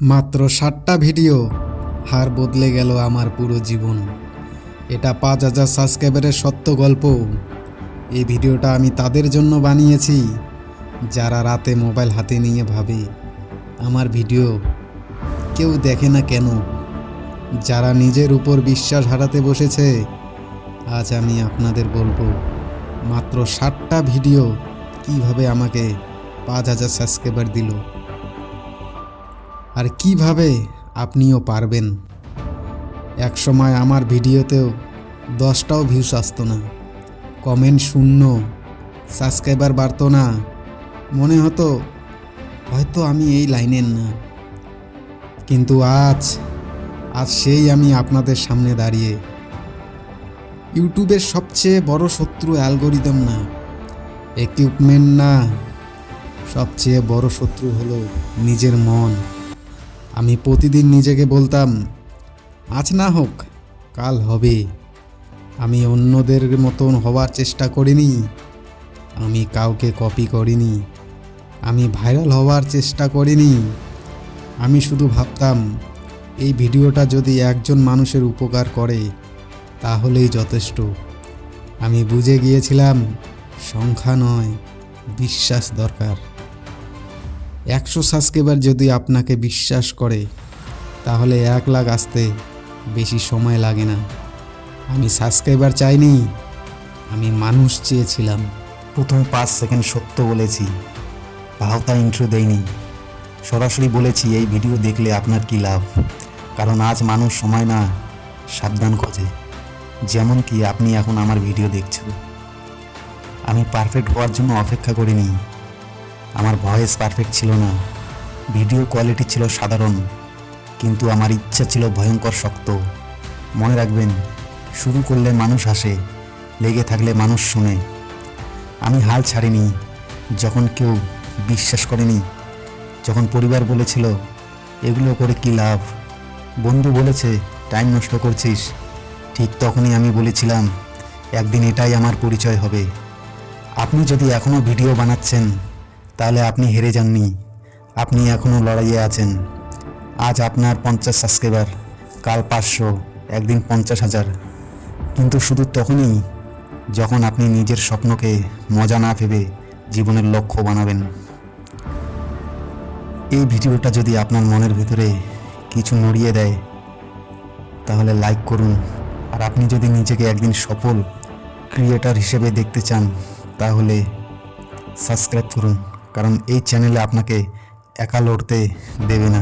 মাত্র ষাটটা ভিডিও, হার বদলে গেল আমার পুরো জীবন। এটা পাঁচ হাজার সাবস্ক্রাইবারের সত্য গল্প। এই ভিডিওটা আমি তাদের জন্য বানিয়েছি, যারা রাতে মোবাইল হাতে নিয়ে ভাবে, আমার ভিডিও কেউ দেখে না কেন? যারা নিজের উপর বিশ্বাস হারাতে বসেছে, আজ আমি আপনাদের বলব, মাত্র ষাটটা ভিডিও কীভাবে আমাকে পাঁচ হাজার সাবস্ক্রাইবার দিল? আর কীভাবে আপনিও পারবেন? এক সময় আমার ভিডিওতেও দশটাও ভিউস আসতো না। কমেন্ট শূন্য সাবস্ক্রাইবার বাড়তো না। মনে হতো, হয়তো আমি এই লাইনের না। কিন্তু আজ আজ সেই আমি আপনাদের সামনে দাঁড়িয়ে। ইউটিউবের সবচেয়ে বড় শত্রু অ্যালগোরিদম না ইকুইপমেন্ট না, সবচেয়ে বড় শত্রু হলো নিজের মন। আমি প্রতিদিন নিজেকে বলতাম, আজ না হোক, কাল হবে। আমি অন্যদের মতন হওয়ার চেষ্টা করিনি। আমি কাউকে কপি করিনি। আমি ভাইরাল হওয়ার চেষ্টা করিনি। আমি শুধু ভাবতাম, এই ভিডিওটা যদি একজন মানুষের উপকার করে, তাহলেই যথেষ্ট। আমি বুঝে গিয়েছিলাম, সংখ্যা নয়, বিশ্বাস দরকার। একশো সাবস্ক্রাইবার যদি আপনাকে বিশ্বাস করে, তাহলে এক লাখ আসতে বেশি সময় লাগে না। আমি সাবস্ক্রাইবার চাইনি, আমি মানুষ চেয়েছিলাম। প্রথম পাঁচ সেকেন্ড সত্য বলেছি ভাওতা ইন্ট্রো দেয়নি। সরাসরি বলেছি, এই ভিডিও দেখলে আপনার কি লাভ? কারণ আজ মানুষ সময় না, সাবধান খোঁজে। যেমন কি আপনি এখন আমার ভিডিও দেখছেন। আমি পারফেক্ট হওয়ার জন্য অপেক্ষা করিনি। আমার ভয়েস পারফেক্ট ছিল না। ভিডিও কোয়ালিটি ছিল সাধারণ, কিন্তু আমার ইচ্ছা ছিল ভয়ঙ্কর শক্ত। মনে রাখবেন, শুরু করলে মানুষ আসে লেগে থাকলে মানুষ শোনে। আমি হাল ছাড়িনি, যখন কেউ বিশ্বাস করেনি, যখন পরিবার বলেছিল, এগুলো করে কি লাভ? বন্ধু বলেছে টাইম নষ্ট করছিস। ঠিক তখনই আমি বলেছিলাম, একদিন এটাই আমার পরিচয় হবে। আপনি যদি এখনও ভিডিও বানাচ্ছেন তাহলে আপনি হেরে যাননি। আপনি এখনও লড়াইয়ে আছেন। আজ আপনার পঞ্চাশ সাবস্ক্রাইবার কাল পাঁচশো, একদিন পঞ্চাশ হাজার। কিন্তু শুধু তখনই যখন আপনি নিজের স্বপ্নকে মজা না ভেবে জীবনের লক্ষ্য বানাবেন। এই ভিডিওটা যদি আপনার মনের ভিতরে কিছু নড়িয়ে দেয়, তাহলে লাইক করুন। আর আপনি যদি নিজেকে একদিন সফল ক্রিয়েটার হিসেবে দেখতে চান, তাহলে সাবস্ক্রাইব করুন। কারণ এই চ্যানেলে আপনাকে একা লড়তে দেবে না।